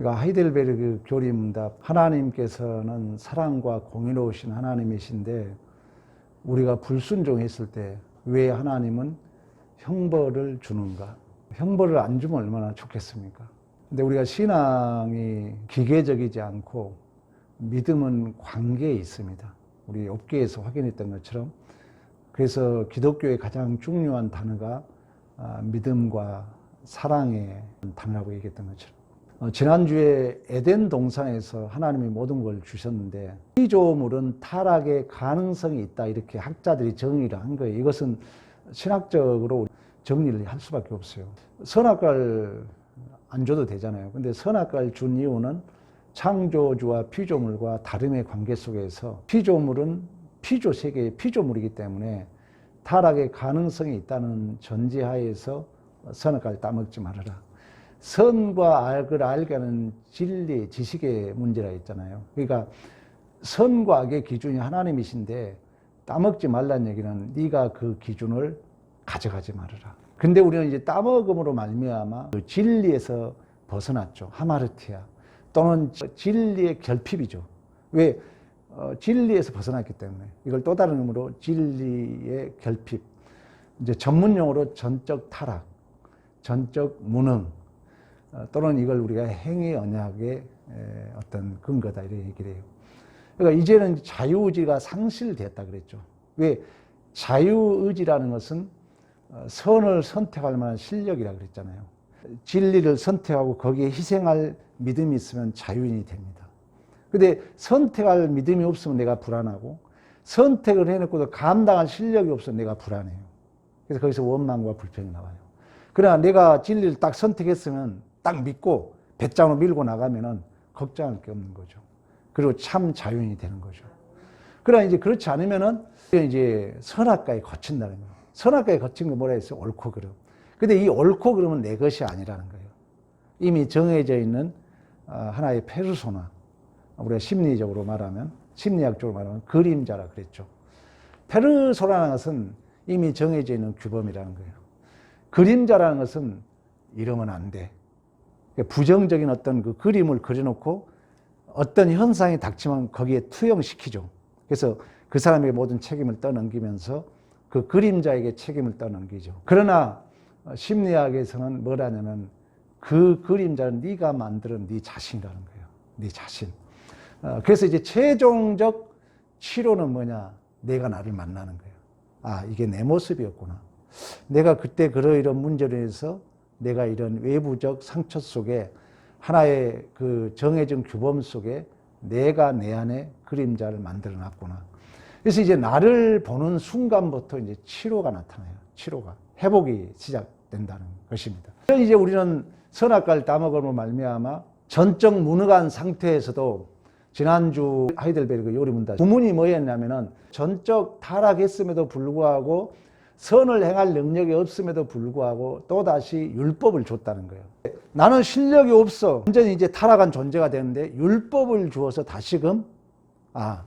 그러니까 하이델베르그 교리문답 하나님께서는 사랑과 공의로우신 하나님이신데 우리가 불순종했을 때 왜 하나님은 형벌을 주는가? 형벌을 안 주면 얼마나 좋겠습니까? 근데 우리가 신앙이 기계적이지 않고 믿음은 관계에 있습니다. 우리 업계에서 확인했던 것처럼 그래서 기독교의 가장 중요한 단어가 아, 믿음과 사랑의 단어라고 얘기했던 것처럼 어, 지난주에 에덴 동산에서 하나님이 모든 걸 주셨는데 피조물은 타락의 가능성이 있다 이렇게 학자들이 정의를 한 거예요. 이것은 신학적으로 정리를 할 수밖에 없어요. 선악과를 안 줘도 되잖아요. 근데 선악과를 준 이유는 창조주와 피조물과 다름의 관계 속에서 피조물은 피조 세계의 피조물이기 때문에 타락의 가능성이 있다는 전제하에서 선악과를 따먹지 말아라. 선과 악을 알게 하는 진리, 지식의 문제라 했잖아요. 그러니까 선과 악의 기준이 하나님이신데 따먹지 말란 얘기는 네가 그 기준을 가져가지 말아라. 근데 우리는 이제 따먹음으로 말미암아 그 진리에서 벗어났죠. 하마르티아 또는 진리의 결핍이죠. 왜 어, 진리에서 벗어났기 때문에 이걸 또 다른 의미로 진리의 결핍. 이제 전문 용어로 전적 타락, 전적 무능, 어, 또는 이걸 우리가 행위 언약의 어떤 근거다 이렇게 얘기를 해요. 그러니까 이제는 자유의지가 상실됐다 그랬죠. 왜 자유의지라는 것은 어, 선을 선택할 만한 실력이라 그랬잖아요. 진리를 선택하고 거기에 희생할 믿음이 있으면 자유인이 됩니다. 근데 선택할 믿음이 없으면 내가 불안하고 선택을 해놓고도 감당할 실력이 없으면 내가 불안해요. 그래서 거기서 원망과 불평이 나와요. 그러나 내가 진리를 딱 선택했으면 딱 믿고 배짱으로 밀고 나가면은 걱정할 게 없는 거죠. 그리고 참 자유인이 되는 거죠. 그러나 이제 그렇지 않으면은 이제 선악과에 거친다는 거예요. 선악과에 거친 거 뭐라 했어요? 옳고 그름. 근데 이 옳고 그름은 내 것이 아니라는 거예요. 이미 정해져 있는 아, 하나의 페르소나. 우리가 심리적으로 말하면, 심리학적으로 말하면 그림자라 그랬죠. 페르소나라는 것은 이미 정해져 있는 규범이라는 거예요. 그림자라는 것은 이러면 안 돼. 부정적인 어떤 그 그림을 그려놓고 어떤 현상이 닥치면 거기에 투영시키죠. 그래서 그 사람의 모든 책임을 떠넘기면서 그 그림자에게 책임을 떠넘기죠. 그러나 심리학에서는 뭐라냐면 그 그림자는 네가 만드는 네 자신이라는 거예요. 네 자신. 어, 그래서 이제 최종적 치료는 뭐냐? 내가 나를 만나는 거예요. 아, 이게 내 모습이었구나. 내가 그때 그러 이런 문제로 해서 내가 이런 외부적 상처 속에 하나의 그 정해진 규범 속에 내가 내 안에 그림자를 만들어 놨구나. 그래서 이제 나를 보는 순간부터 이제 치료가 나타나요. 치료가. 회복이 시작된다는 것입니다. 이제 우리는 선악과를 따먹으로 말미암아 전적 무능한 상태에서도 지난주 하이델베르그 요리문다 부문이 뭐였냐면은 전적 타락했음에도 불구하고 선을 행할 능력이 없음에도 불구하고 또다시 율법을 줬다는 거예요. 나는 실력이 없어. 완전히 이제 타락한 존재가 되는데 율법을 주어서 다시금 아,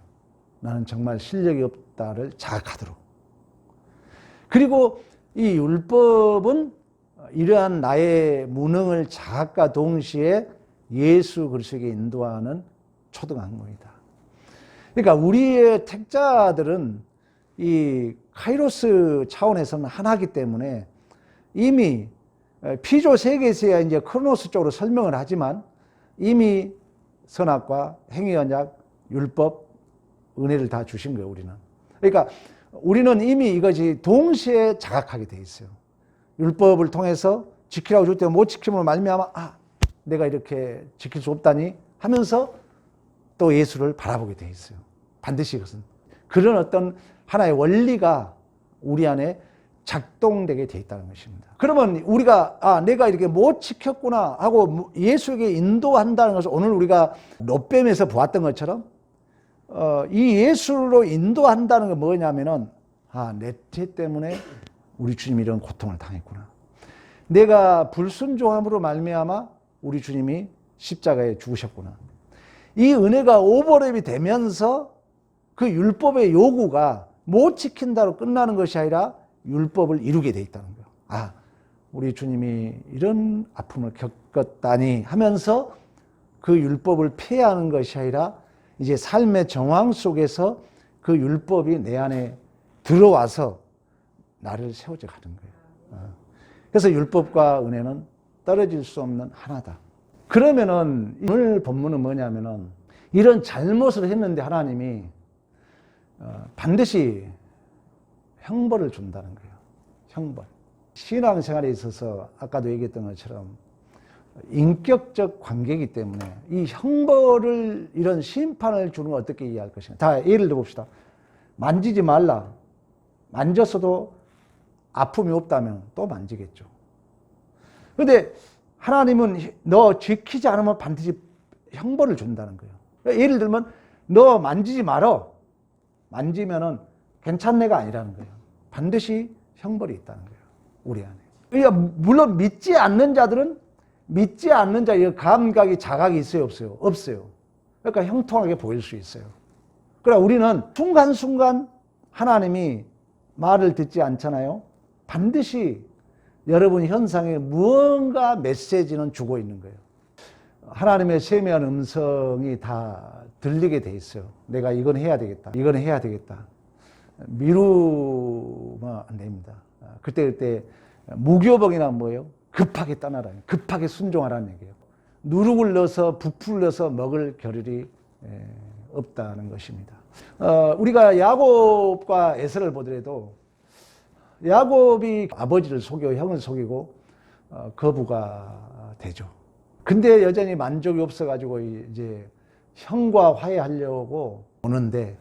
나는 정말 실력이 없다를 자각하도록. 그리고 이 율법은 이러한 나의 무능을 자각과 동시에 예수 그리스도에게 인도하는 초등 학문이다. 그러니까 우리의 택자들은 이 카이로스 차원에서는 하나기 때문에 이미 피조 세계에서야 이제 크로노스 쪽으로 설명을 하지만 이미 선악과 행위 언약, 율법, 은혜를 다 주신 거예요, 우리는. 그러니까 우리는 이미 이것이 동시에 자각하게 돼 있어요. 율법을 통해서 지키라고 줄 때 못 지키면 말미암아 아, 내가 이렇게 지킬 수 없다니 하면서 또 예수를 바라보게 돼 있어요. 반드시 이것은 그런 어떤 하나의 원리가 우리 안에 작동되게 돼 있다는 것입니다. 그러면 우리가 아 내가 이렇게 못 지켰구나 하고 예수에게 인도한다는 것을 오늘 우리가 롯뱀에서 보았던 것처럼 어, 이 예수로 인도한다는 게 뭐냐면은 아내 죄 때문에 우리 주님이 이런 고통을 당했구나. 내가 불순종함으로 말미암아 우리 주님이 십자가에 죽으셨구나. 이 은혜가 오버랩이 되면서 그 율법의 요구가 못 지킨다로 끝나는 것이 아니라 율법을 이루게 돼 있다는 거예요. 아, 우리 주님이 이런 아픔을 겪었다니 하면서 그 율법을 폐하는 것이 아니라 이제 삶의 정황 속에서 그 율법이 내 안에 들어와서 나를 세워져 가는 거예요. 어. 그래서 율법과 은혜는 떨어질 수 없는 하나다. 그러면은 오늘 본문은 뭐냐면은 이런 잘못을 했는데 하나님이 어, 반드시 형벌을 준다는 거예요. 형벌. 신앙생활에 있어서 아까도 얘기했던 것처럼 인격적 관계이기 때문에 이 형벌을 이런 심판을 주는 걸 어떻게 이해할 것인가. 자, 예를 들어 봅시다. 만지지 말라. 만졌어도 아픔이 없다면 또 만지겠죠. 근데 하나님은 너 지키지 않으면 반드시 형벌을 준다는 거예요. 예를 들면 너 만지지 말어. 만지면은 괜찮네가 아니라는 거예요. 반드시 형벌이 있다는 거예요. 우리 안에. 그러니까 물론 믿지 않는 자들은 믿지 않는 자의 감각이 자각이 있어요, 없어요? 없어요. 그러니까 형통하게 보일 수 있어요. 그러나 우리는 순간순간 하나님이 말을 듣지 않잖아요. 반드시 여러분 현상에 무언가 메시지는 주고 있는 거예요. 하나님의 세미한 음성이 다 들리게 돼 있어요. 내가 이건 해야 되겠다. 이건 해야 되겠다. 미루면 안 됩니다. 그때 그때 무교복이나 뭐예요? 급하게 떠나라. 급하게 순종하라는 얘기예요. 누룩을 넣어서 부풀려서 먹을 겨를이 에, 없다는 것입니다. 어, 우리가 야곱과 에서를 보더라도 야곱이 아버지를 속이고 형을 속이고 어, 거부가 되죠. 근데 여전히 만족이 없어가지고 이제 형과 화해하려고 오는데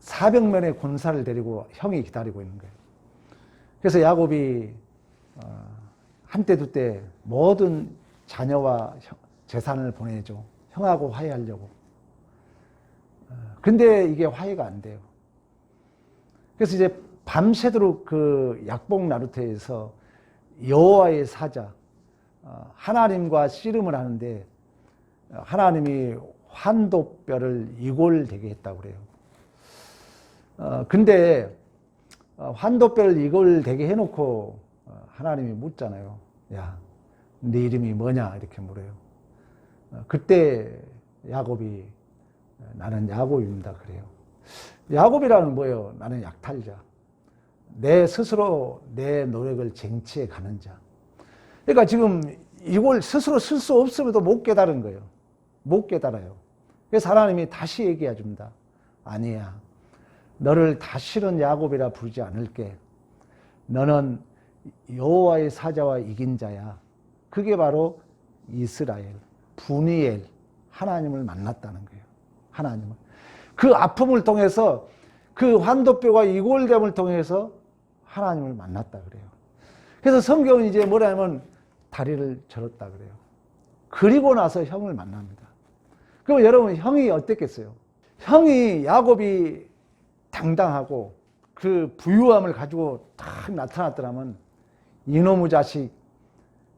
400명의 군사를 데리고 형이 기다리고 있는 거예요. 그래서 야곱이 어, 한때 두때 모든 자녀와 재산을 보내죠. 형하고 화해하려고. 어, 근데 이게 화해가 안 돼요. 그래서 이제 밤새도록 그 약복 나루터에서 여호와의 사자 어, 하나님과 씨름을 하는데 하나님이 환도뼈를 이골되게 했다고 그래요. 어, 근데 환도뼈를 이골되게 해놓고 하나님이 묻잖아요. 야, 네 이름이 뭐냐 이렇게 물어요. 그때 야곱이 나는 야곱입니다 그래요. 야곱이라는 뭐예요? 나는 약탈자. 내 스스로 내 노력을 쟁취해 가는 자. 그러니까 지금 이걸 스스로 쓸 수 없음에도 못 깨달은 거예요. 못 깨달아요. 그래서 하나님이 다시 얘기해 줍니다. 아니야. 너를 다시는 야곱이라 부르지 않을게. 너는 여호와의 사자와 이긴 자야. 그게 바로 이스라엘, 분이엘, 하나님을 만났다는 거예요. 하나님을. 그 아픔을 통해서 그 환도뼈가 이골됨을 통해서 하나님을 만났다 그래요. 그래서 성경은 이제 뭐라면 다리를 절었다 그래요. 그리고 나서 형을 만납니다. 그럼 여러분 형이 어땠겠어요? 형이 야곱이 당당하고 그 부유함을 가지고 딱 나타났더라면 이놈의 자식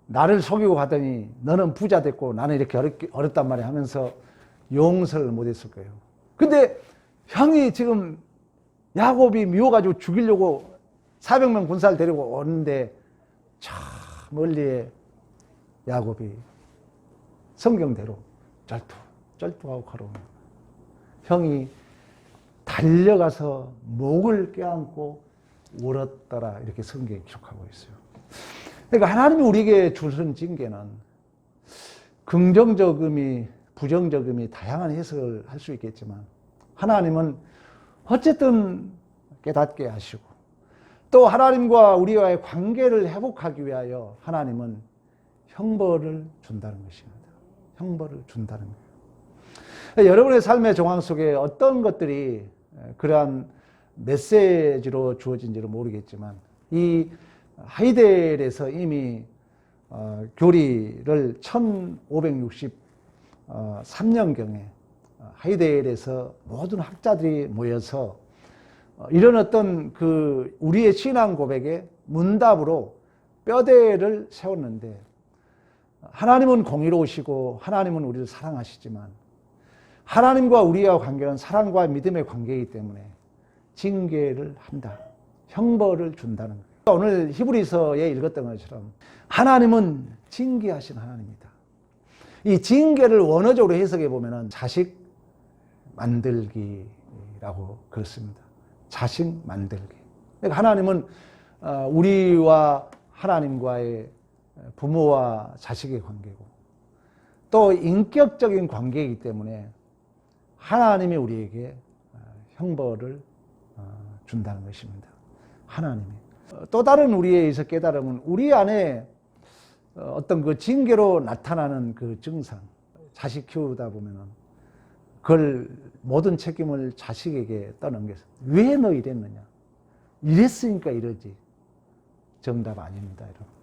나를 속이고 가더니 너는 부자 됐고 나는 이렇게 어렵, 어렵단 말이야 하면서 용서를 못했을 거예요. 근데 형이 지금 야곱이 미워가지고 죽이려고 400명 군사를 데리고 오는데 저 멀리에 야곱이 성경대로 쩔뚝 쩔뚝하고 걸어옵니다. 형이 달려가서 목을 껴안고 울었더라 이렇게 성경에 기록하고 있어요. 그러니까 하나님이 우리에게 주신 징계는 긍정적 의미, 부정적 의미 다양한 해석을 할 수 있겠지만 하나님은 어쨌든 깨닫게 하시고 또 하나님과 우리와의 관계를 회복하기 위하여 하나님은 형벌을 준다는 것입니다. 형벌을 준다는 거예요. 여러분의 삶의 정황 속에 어떤 것들이 그러한 메시지로 주어진지를 모르겠지만 이 하이델에서 이미 어, 교리를 1563년경에 하이델에서 모든 학자들이 모여서 어, 이런 어떤 그 우리의 신앙 고백에 문답으로 뼈대를 세웠는데 하나님은 공의로우시고 하나님은 우리를 사랑하시지만 하나님과 우리와 관계는 사랑과 믿음의 관계이기 때문에 징계를 한다. 형벌을 준다는 거예요. 오늘 히브리서에 읽었던 것처럼 하나님은 징계하신 하나님이다. 이 징계를 원어적으로 해석해 보면은 자식 만들기라고 그렇습니다. 자식 만들기. 그러니까 하나님은 어, 우리와 하나님과의 부모와 자식의 관계고 또 인격적인 관계이기 때문에 하나님이 우리에게 어, 형벌을 어, 준다는 것입니다. 하나님이. 어, 또 다른 우리에서 깨달음은 우리 안에 어, 어떤 그 징계로 나타나는 그 증상, 자식 키우다 보면은 그걸 모든 책임을 자식에게 떠넘겨서 왜 너 이랬느냐? 이랬으니까 이러지. 정답 아닙니다, 여러분.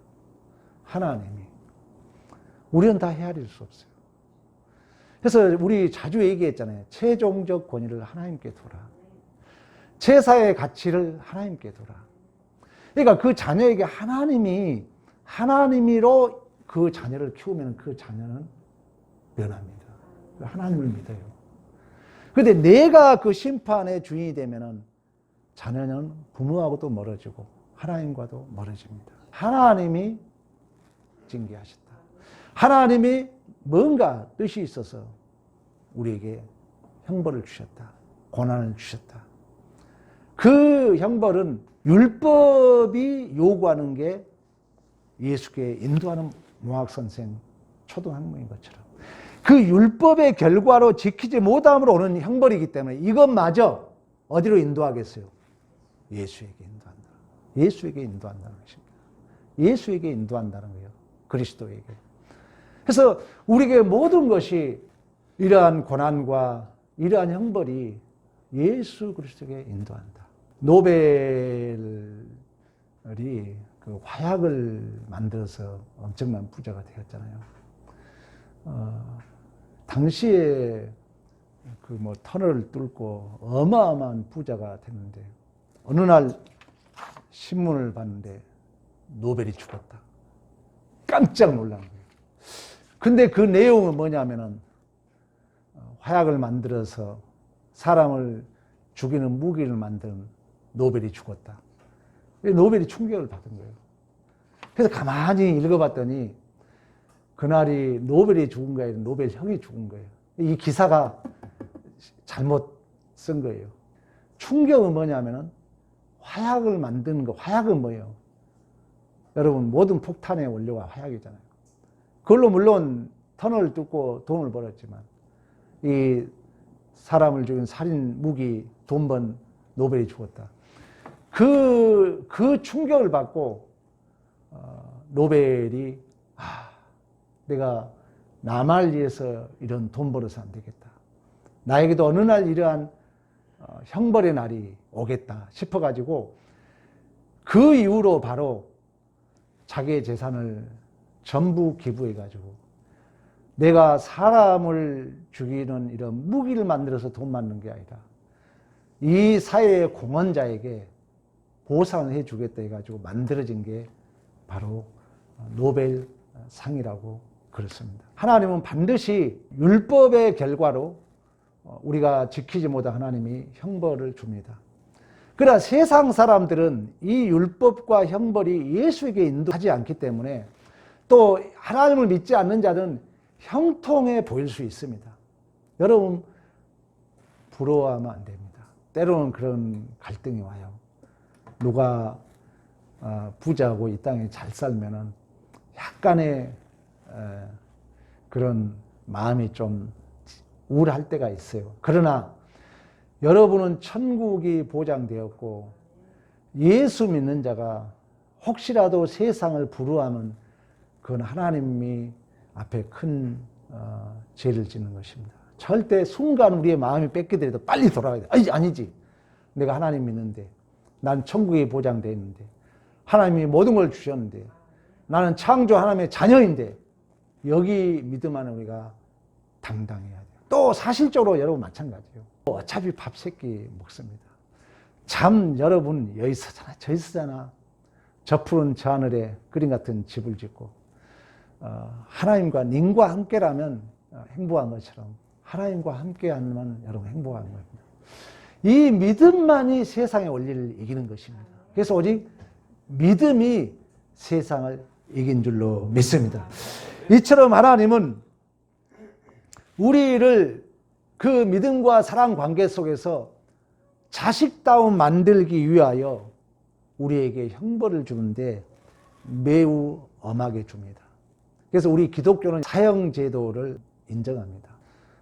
하나님이. 우리는 다 헤아릴 수 없어요. 그래서 우리 자주 얘기했잖아요. 최종적 권위를 하나님께 두라. 제사의 가치를 하나님께 두라. 그러니까 그 자녀에게 하나님이 하나님이로 그 자녀를 키우면 그 자녀는 변합니다. 하나님을 믿어요. 근데 내가 그 심판의 주인이 되면은 자녀는 부모하고도 멀어지고 하나님과도 멀어집니다. 하나님이 징계하셨다. 하나님이 뭔가 뜻이 있어서 우리에게 형벌을 주셨다. 고난을 주셨다. 그 형벌은 율법이 요구하는 게 예수께 인도하는 모학선생 초등학생인 것처럼 그 율법의 결과로 지키지 못함으로 오는 형벌이기 때문에 이것마저 어디로 인도하겠어요? 예수에게 인도한다. 예수에게 인도한다는 것입니다. 예수에게 인도한다는 거예요. 그리스도에게. 그래서 우리에게 모든 것이 이러한 고난과 이러한 형벌이 예수 그리스도에게 인도한다. 노벨이 그 화약을 만들어서 엄청난 부자가 되었잖아요. 어, 당시에 그 뭐 터널을 뚫고 어마어마한 부자가 됐는데 어느 날 신문을 봤는데 노벨이 죽었다. 깜짝 놀란 거예요. 근데 그 내용은 뭐냐면은 어, 화약을 만들어서 사람을 죽이는 무기를 만든 노벨이 죽었다. 노벨이 충격을 받은 거예요. 그래서 가만히 읽어봤더니 그날이 노벨이 죽은 게 아니라 노벨 형이 죽은 거예요. 이 기사가 잘못 쓴 거예요. 충격은 뭐냐면은 화약을 만드는 거, 화약은 뭐예요? 여러분, 모든 폭탄의 원료가 화약이잖아요. 그걸로 물론 터널을 뚫고 돈을 벌었지만, 이 사람을 죽인 살인 무기 돈 번 노벨이 죽었다. 그, 그 충격을 받고, 어, 노벨이, 아, 내가 남을 위해서 이런 돈 벌어서 안 되겠다. 나에게도 어느 날 이러한 어, 형벌의 날이 오겠다 싶어가지고 그 이후로 바로 자기의 재산을 전부 기부해가지고 내가 사람을 죽이는 이런 무기를 만들어서 돈 받는 게 아니라 이 사회의 공헌자에게 보상을 해주겠다 해가지고 만들어진 게 바로 노벨 상이라고 그렇습니다. 하나님은 반드시 율법의 결과로 어, 우리가 지키지 못한 하나님이 형벌을 줍니다. 그러나 세상 사람들은 이 율법과 형벌이 예수에게 인도하지 않기 때문에 또 하나님을 믿지 않는 자는 형통해 보일 수 있습니다. 여러분 부러워하면 안 됩니다. 때로는 그런 갈등이 와요. 누가 어, 부자고 이 땅에 잘 살면은 약간의 그런 마음이 좀 우울할 때가 있어요. 그러나 여러분은 천국이 보장되었고 예수 믿는 자가 혹시라도 세상을 부러워하면 그건 하나님이 앞에 큰 어, 죄를 짓는 것입니다. 절대 순간 우리의 마음이 뺏기더라도 빨리 돌아가야 돼. 아니, 아니지. 내가 하나님 믿는데 난 천국이 보장되어 있는데 하나님이 모든 걸 주셨는데 나는 창조 하나님의 자녀인데 여기 믿음 안에 우리가 당당해야 돼요. 또 사실적으로 여러분 마찬가지예요. 어차피 밥 새끼 먹습니다. 잠 여러분 여기 서잖아 저기 서잖아. 저 푸른 저 하늘에 그림 같은 집을 짓고 어, 하나님과 님과 함께라면 어, 행복한 것처럼 하나님과 함께하면 여러분 행복한 겁니다. 이 믿음만이 세상의 원리를 이기는 것입니다. 그래서 오직 믿음이 세상을 이긴 줄로 믿습니다. 이처럼 하나님은 우리를 그 믿음과 사랑 관계 속에서 자식다운 만들기 위하여 우리에게 형벌을 주는데 매우 엄하게 줍니다. 그래서 우리 기독교는 사형 제도를 인정합니다.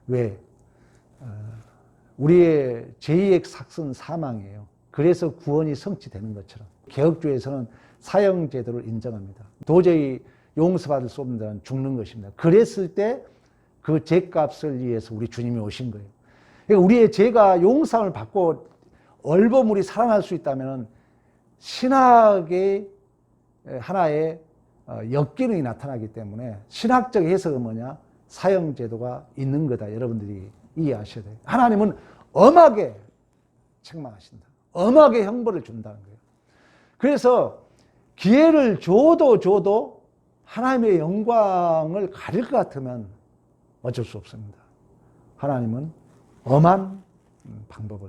왜? 어, 우리의 죄의 삭은 사망이에요. 그래서 구원이 성취되는 것처럼 개혁주에서는 사형 제도를 인정합니다. 도저히 용서받을 수 없는 자는 죽는 것입니다. 그랬을 때 그 죄값을 위해서 우리 주님이 오신 거예요. 그러니까 우리의 죄가 용서를 받고 얼버무리 살아날 수 있다면 신학의 하나의 어, 역기능이 나타나기 때문에 신학적 해석은 뭐냐? 사형 제도가 있는 거다. 여러분들이 이해하셔야 돼요. 하나님은 엄하게 책망하신다. 엄하게 형벌을 준다는 거예요. 그래서 기회를 줘도 줘도 하나님의 영광을 가릴 것 같으면 어쩔 수 없습니다. 하나님은 엄한 방법을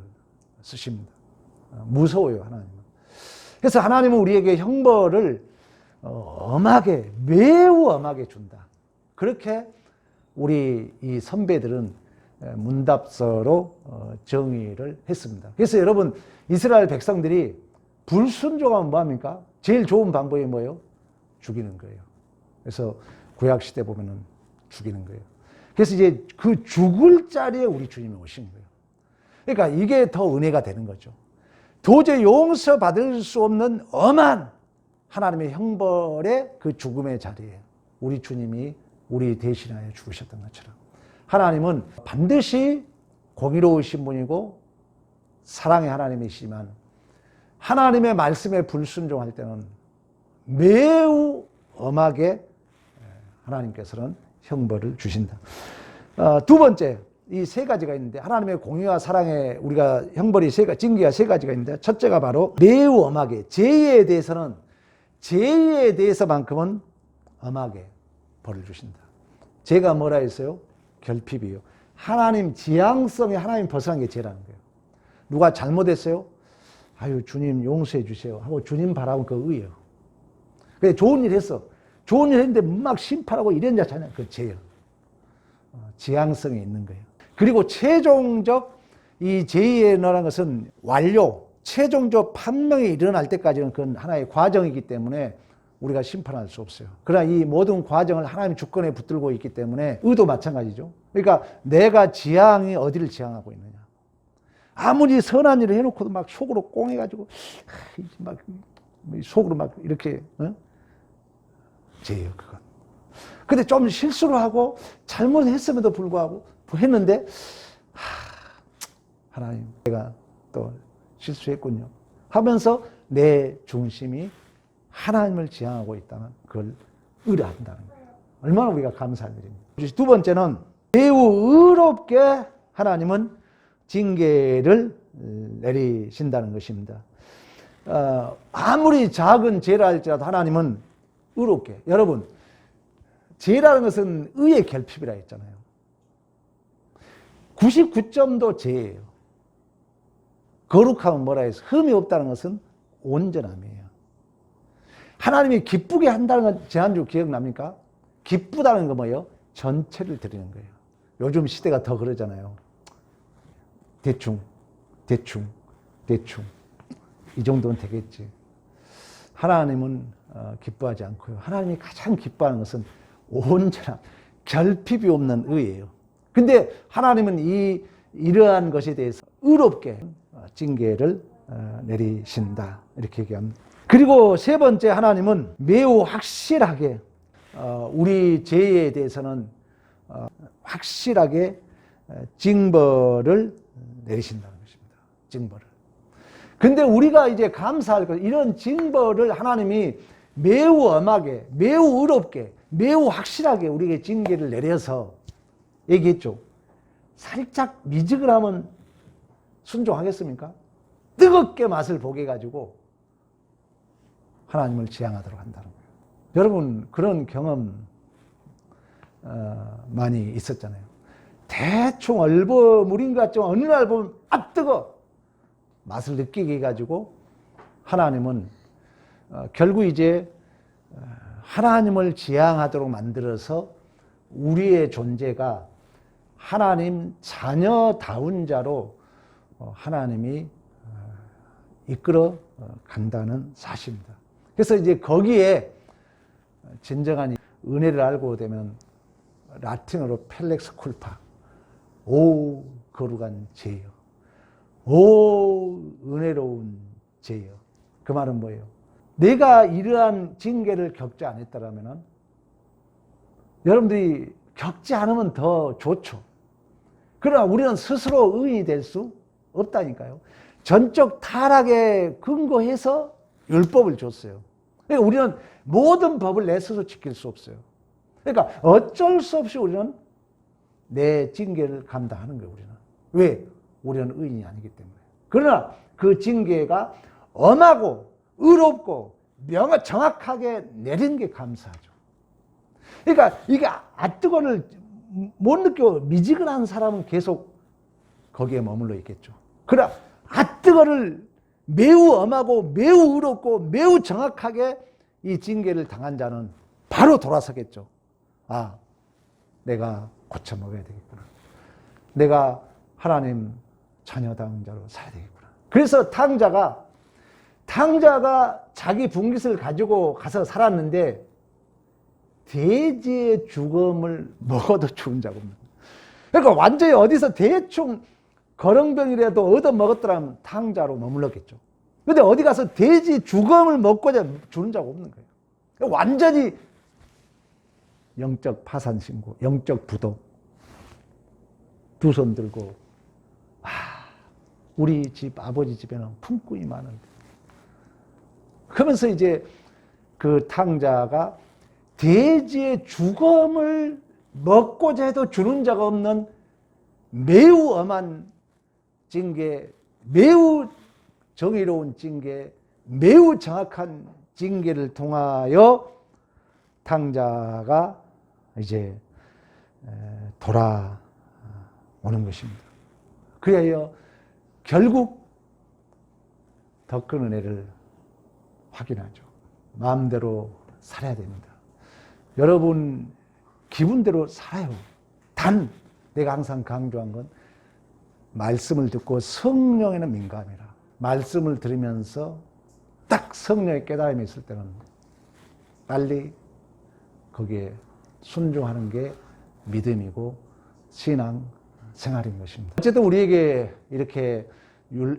쓰십니다. 어, 무서워요, 하나님은. 그래서 하나님은 우리에게 형벌을 어, 엄하게, 매우 엄하게 준다. 그렇게 우리 이 선배들은 문답서로 어, 정의를 했습니다. 그래서 여러분, 이스라엘 백성들이 불순종하면 뭐합니까? 제일 좋은 방법이 뭐예요? 죽이는 거예요. 그래서 구약시대 보면은 죽이는 거예요. 그래서 이제 그 죽을 자리에 우리 주님이 오신 거예요. 그러니까 이게 더 은혜가 되는 거죠. 도저히 용서받을 수 없는 엄한 하나님의 형벌의 그 죽음의 자리에 우리 주님이 우리 대신하여 죽으셨던 것처럼 하나님은 반드시 공의로우신 분이고 사랑의 하나님이시지만 하나님의 말씀에 불순종할 때는 매우 엄하게 하나님께서는 형벌을 주신다. 어, 두 번째, 이 세 가지가 있는데 하나님의 공의와 사랑에 우리가 형벌이 세 가지, 징계가 세 가지가 있는데 첫째가 바로 매우 엄하게 죄에 대해서는 죄에 대해서만큼은 엄하게 벌을 주신다. 죄가 뭐라 했어요? 결핍이요. 하나님 지향성에 하나님 벗어난 게 죄라는 거예요. 누가 잘못했어요? 아유 주님 용서해 주세요 하고 주님 바라본 그 의예요. 좋은 일 했어. 좋은 일 했는데 막 심판하고 이런 자잖아요. 그 죄요. 어, 지향성이 있는 거예요. 그리고 최종적 이 죄의 너라는 것은 완료, 최종적 판명이 일어날 때까지는 그건 하나의 과정이기 때문에 우리가 심판할 수 없어요. 그러나 이 모든 과정을 하나님 주권에 붙들고 있기 때문에 의도 마찬가지죠. 그러니까 내가 지향이 어디를 지향하고 있느냐. 아무리 선한 일을 해놓고도 막 속으로 꽁해가지고 막 속으로 막 이렇게 어? 죄예요 그건. 근데 좀 실수를 하고 잘못했음에도 불구하고 했는데 하, 나님 내가 또 실수했군요 하면서 내 중심이 하나님을 지향하고 있다면 그걸 의뢰한다는 거예요. 얼마나 우리가 감사한 일입니다. 두 번째는 매우 의롭게 하나님은 징계를 내리신다는 것입니다. 어, 아무리 작은 죄라 할지라도 하나님은 의롭게. 여러분, 죄라는 것은 의의 결핍이라 했잖아요. 99점도 죄예요. 거룩함은 뭐라 해서 흠이 없다는 것은 온전함이에요. 하나님이 기쁘게 한다는 건 지난주 기억납니까? 기쁘다는 거 뭐예요? 전체를 드리는 거예요. 요즘 시대가 더 그러잖아요. 대충, 대충, 대충. 이 정도는 되겠지. 하나님은 어, 기뻐하지 않고요. 하나님이 가장 기뻐하는 것은 온전한 결핍이 없는 의예요. 근데 하나님은 이 이러한 것에 대해서 의롭게 어, 징계를 어, 내리신다 이렇게 얘기합니다. 그리고 세 번째 하나님은 매우 확실하게 우리 죄에 대해서는 확실하게 징벌을 내리신다는 것입니다. 징벌을. 근데 우리가 이제 감사할 것, 이런 징벌을 하나님이 매우 엄하게, 매우 의롭게, 매우 확실하게 우리에게 징계를 내려서 얘기했죠. 살짝 미직을 하면 순종하겠습니까? 뜨겁게 맛을 보게 가지고 하나님을 지향하도록 한다는 거예요. 여러분, 그런 경험, 어, 많이 있었잖아요. 대충 얼버무린 것 같지만 어느 날 보면 아 뜨거 맛을 느끼게 해가지고 하나님은 어, 결국 이제 어, 하나님을 지향하도록 만들어서 우리의 존재가 하나님 자녀다운 자로 어, 하나님이 어, 이끌어 어, 간다는 사실입니다. 그래서 이제 거기에 진정한 이 은혜를 알고 되면 라틴어로 펠렉스 쿨파 오 거룩한 죄여 오 은혜로운 죄여 그 말은 뭐예요? 내가 이러한 징계를 겪지 않았다라면은 여러분들이 겪지 않으면 더 좋죠. 그러나 우리는 스스로 의인이 될 수 없다니까요. 전적 타락에 근거해서 율법을 줬어요. 그러니까 우리는 모든 법을 내 스스로 지킬 수 없어요. 그러니까 어쩔 수 없이 우리는 내 징계를 감당하는 거예요, 우리는. 왜? 우리는 의인이 아니기 때문에. 그러나 그 징계가 엄하고 의롭고 명확 정확하게 내린 게 감사하죠. 그러니까 이게 아뜨거를 못 느껴 미지근한 사람은 계속 거기에 머물러 있겠죠. 그러나 아뜨거를 매우 엄하고 매우 의롭고 매우 정확하게 이 징계를 당한 자는 바로 돌아서겠죠. 아, 내가 고쳐 먹어야 되겠구나. 내가 하나님 자녀다운 자로 살아야 되겠구나. 그래서 탕자가 탕자가 자기 분깃을 가지고 가서 살았는데 돼지의 죽음을 먹어도 죽은 자가 없는 거예요. 그러니까 완전히 어디서 대충 거렁병이라도 얻어 먹었더라면 탕자로 머물렀겠죠. 근데 어디 가서 돼지 죽음을 먹고자 주는 자가 없는 거예요. 완전히 영적 파산 신고, 영적 부도. 두 손 들고, 아, 우리 집, 아버지 집에는 품꾼이 많은데. 그러면서 이제 그 탕자가 돼지의 죽음을 먹고자 해도 주는 자가 없는 매우 엄한 징계, 매우 정의로운 징계, 매우 정확한 징계를 통하여 탕자가 이제 돌아오는 것입니다. 그래야 결국 더 큰 은혜를 확인하죠. 마음대로 살아야 됩니다. 여러분 기분대로 살아요. 단 내가 항상 강조한 건 말씀을 듣고 성령에는 민감해라. 말씀을 들으면서 딱 성령의 깨달음이 있을 때는 빨리 거기에 순종하는 게 믿음이고 신앙 생활인 것입니다. 어쨌든 우리에게 이렇게 율,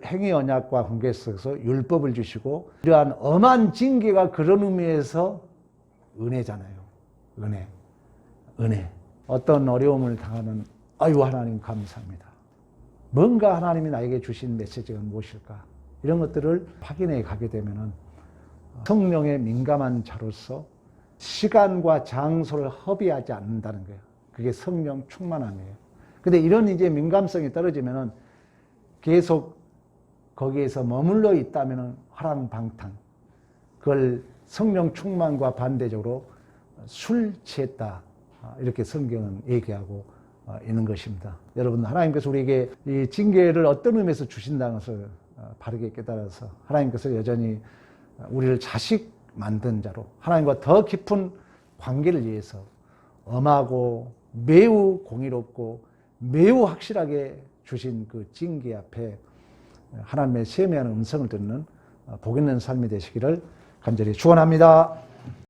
행위 언약과 관계 속에서 율법을 주시고 이러한 엄한 징계가 그런 의미에서 은혜잖아요. 은혜. 은혜. 어떤 어려움을 당하는 아유 하나님 감사합니다. 뭔가 하나님이 나에게 주신 메시지가 무엇일까? 이런 것들을 확인해 가게 되면은 성령의 민감한 자로서 시간과 장소를 허비하지 않는다는 거예요. 그게 성령 충만함이에요. 근데 이런 이제 민감성이 떨어지면은 계속 거기에서 머물러 있다면은 화랑방탕. 그걸 성령 충만과 반대적으로 술 취했다. 이렇게 성경은 얘기하고 있는 것입니다. 여러분, 하나님께서 우리에게 이 징계를 어떤 의미에서 주신다는 것을 바르게 깨달아서 하나님께서 여전히 우리를 자식 만든 자로 하나님과 더 깊은 관계를 위해서 엄하고 매우 공의롭고 매우 확실하게 주신 그 징계 앞에 하나님의 세미한 음성을 듣는 복 있는 삶이 되시기를 간절히 축원합니다.